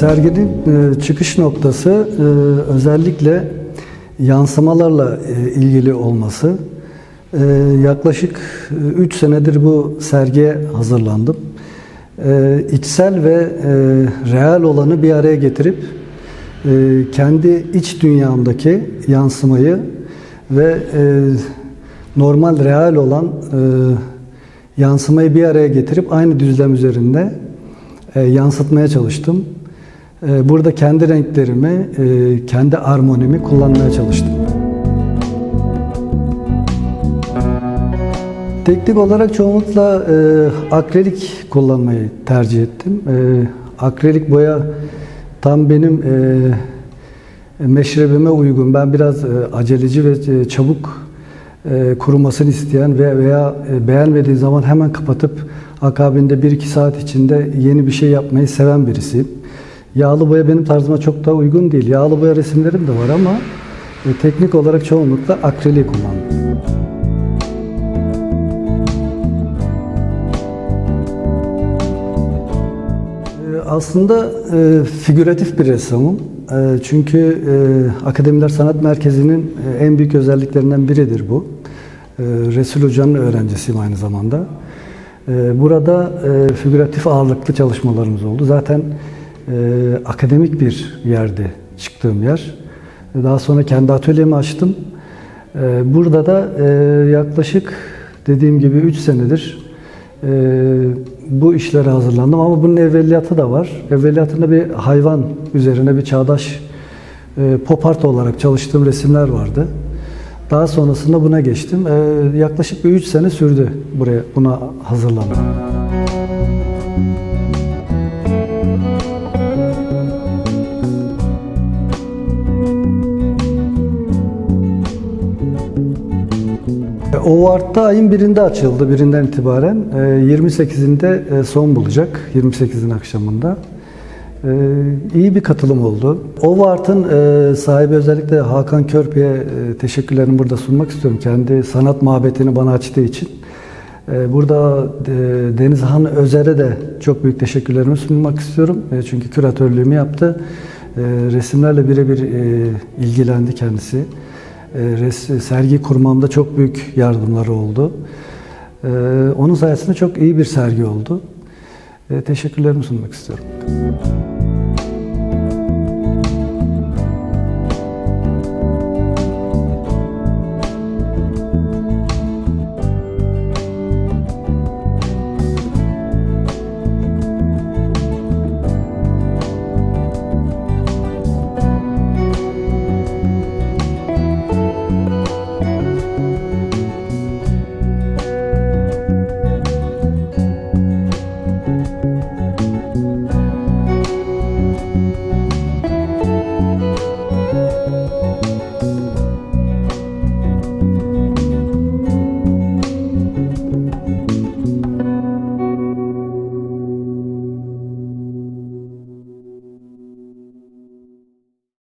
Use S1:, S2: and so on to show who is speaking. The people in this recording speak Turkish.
S1: serginin e, çıkış noktası e, özellikle yansımalarla e, ilgili olması. Yaklaşık 3 senedir bu sergiye hazırlandım. İçsel ve real olanı bir araya getirip kendi iç dünyamdaki yansımayı ve normal real olan yansımayı bir araya getirip aynı düzlem üzerinde yansıtmaya çalıştım. E, burada kendi renklerimi, e, kendi armonimi kullanmaya çalıştım. Teknik olarak çoğunlukla e, akrilik kullanmayı tercih ettim. E, akrilik boya tam benim meşrebime uygun. Ben biraz aceleci ve çabuk kurumasını isteyen ve veya beğenmediği zaman hemen kapatıp akabinde 1-2 saat içinde yeni bir şey yapmayı seven birisiyim. Yağlı boya benim tarzıma çok da uygun değil. Yağlı boya resimlerim de var ama e, teknik olarak çoğunlukla akrili kullandım. E, Aslında e, figüratif bir ressamım. E, çünkü e, Akademiler Sanat Merkezi'nin e, en büyük özelliklerinden biridir bu. E, Resul Hoca'nın öğrencisiyim aynı zamanda. E, burada e, figüratif ağırlıklı çalışmalarımız oldu. Zaten akademik bir yerde çıktığım yer. Daha sonra kendi atölyemi açtım. E, Burada da e, yaklaşık dediğim gibi 3 senedir e, bu işlere hazırlandım ama bunun evveliyatı da var. Evveliyatında bir hayvan üzerine bir çağdaş e, pop art olarak çalıştığım resimler vardı. Daha sonrasında buna geçtim. Yaklaşık bir 3 sene sürdü buraya buna hazırlanmam. O Art'ta ayın birinde açıldı, birinden itibaren. E, 28'inde e, son bulacak, 28'in akşamında. E, iyi bir katılım oldu. Ovart'ın e, sahibi özellikle Hakan Körpe'ye e, teşekkürlerimi burada sunmak istiyorum. Kendi sanat muhabbetini bana açtığı için. E, burada Denizhan Özer'e de çok büyük teşekkürlerimi sunmak istiyorum. Çünkü küratörlüğümü yaptı. Resimlerle birebir ilgilendi kendisi. E, res- sergi kurmamda çok büyük yardımları oldu. E, onun sayesinde çok iyi bir sergi oldu. E, teşekkürlerimi sunmak istiyorum. Música